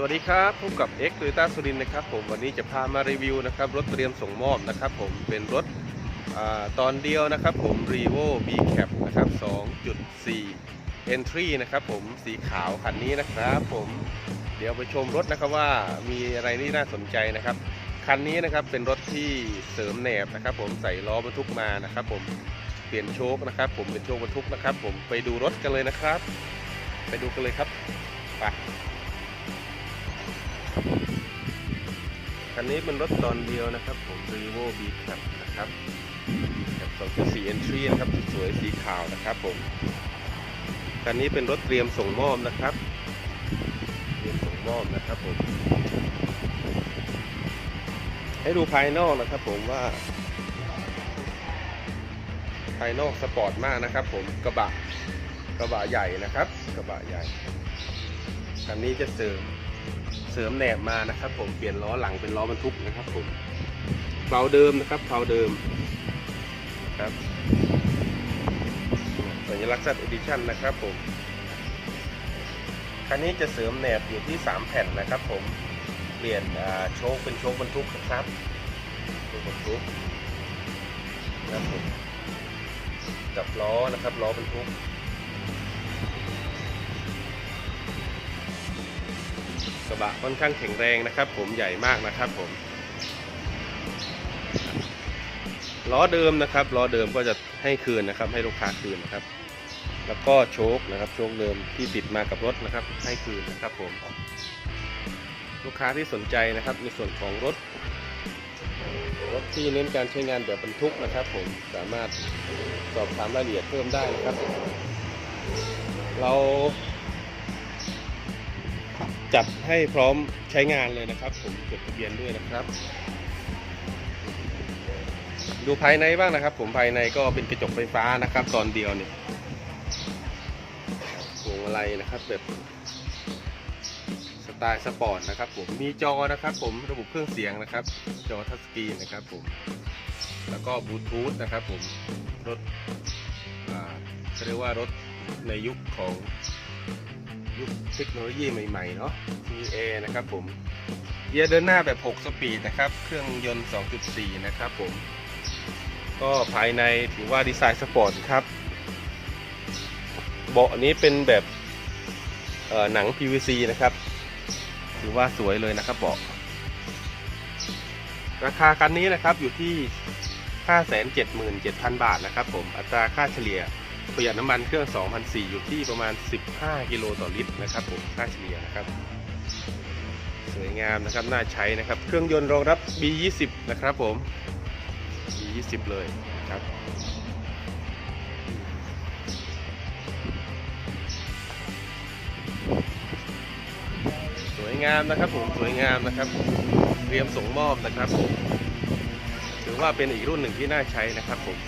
สวัสดีครับพบกับ X t o y o t a สุรินทร์นะครับผมวันนี้จะพามารีวิวนะครับรถเตรียมส่งมอบนะครับผมเป็นรถอตอนเดียวนะครับผม r e v o B Cap นะครับ 2.4 Entry นะครับผมสีขาวคันนี้นะครับผมเดี๋ยวไปชมรถนะครับว่ามีอะไรที่น่าสนใจนะครับคันนี้นะครับเป็นรถที่เสริมแหนบนะครับ ผมใส่ล้อบรรทุกมานะครับ ผมเปลี่ยนโชคนะครับ ผมเป็นโชคบรรทุกนะครับ ผมไปดูรถกันเลยนะครับ ไปดูกันเลยครับไป คันนี้เป็นรถตอนเดียวนะครับ ผม r e v o B Cap นะครับ B Cap 2.4 Entry นะครับสวยสีขาวนะครับผมคันนี้เป็นรถเตรียมส่งมอบนะครับ เตรียมส่งมอบนะครับผมให้ดูภายนอกนะครับ ผมว่า ภายนอกสปอร์ตมากนะครับ ผมกระบะกระบะใหญ่นะครับ กระบะใหญ่คันนี้จะเสริม เสริมแหนบมานะครับ ผมเปลี่ยนล้อหลังเป็นล้อบรรทุกนะครับ ผมเบาเดิมนะครับเบาเดิมครับสัญลักษณ์ Set Edition นนะครับผมคันนี้จะเสริมแหนบอยู่ที่ 3 แผ่นนะครับ ผมเปลี่ยนโชคเป็นโชคบรรทุกนะครับโชคบรรทุกนะครับผมกับล้อนะครับล้อบรรทุก กระบะค่อนข้างแข็งแรงนะครับ ผมใหญ่มากนะครับผมล้อเดิมนะครับล้อเดิมก็จะให้คืนนะครับ ให้ลูกค้าคืนนะครับ แล้วก็โชคนะครับโชคเดิมที่ติดมากับรถนะครับ ให้คืนนะครับผม ลูกค้าที่สนใจนะครับในส่วนของรถ รถที่เน้นการใช้งานแบบบรรทุกนะครับ ผมสามารถสอบถามรายละเอียดเพิ่มได้นะครับ เรา จัดให้พร้อมใช้งานเลยนะครับ ผมจดทะเบียนด้วยนะครับ ดูภายในบ้างนะครับ ผมภายในก็เป็นกระจกไฟฟ้านะครับ ตอนเดียวเนี่ยพวงมาลัยนะครับแบบสไตล์สปอร์ตนะครับผมมีจอนะครับ ผมระบบเครื่องเสียงนะครับ จอทัชสกรีนนะครับ ผม แล้วก็บลูทูธนะครับ ผมรถเรียกว่ารถในยุคของ ยุคเทคโนโลยีใหม่ๆเนาะมีแอร์นะครับผมเกียร์เดินหน้าแบบ 6 สปีดนะครับ เครื่องยนต์ 2.4 นะครับผม ก็ภายในถือว่าดีไซน์สปอร์ตครับ เบาะนี้เป็นแบบหนัง PVC นะครับ ถือว่าสวยเลยนะครับเบาะ ราคาคันนี้นะครับอยู่ที่ 577,000 บาทนะครับผม อัตราค่าเฉลี่ย ประหยัดน้ำมันเครื่อง 2,004 อยู่ที่ประมาณ 15 กิโลต่อลิตรนะครับผมค่าเฉลี่ยนะครับ สวยงามนะครับ น่าใช้นะครับ เครื่องยนต์รองรับ B20 นะครับผม B20 เลยครับสวยงามนะครับผมสวยงามนะครับ เตรียมส่งมอบนะครับผมถือว่าเป็นอีกรุ่นหนึ่งที่น่าใช้นะครับผม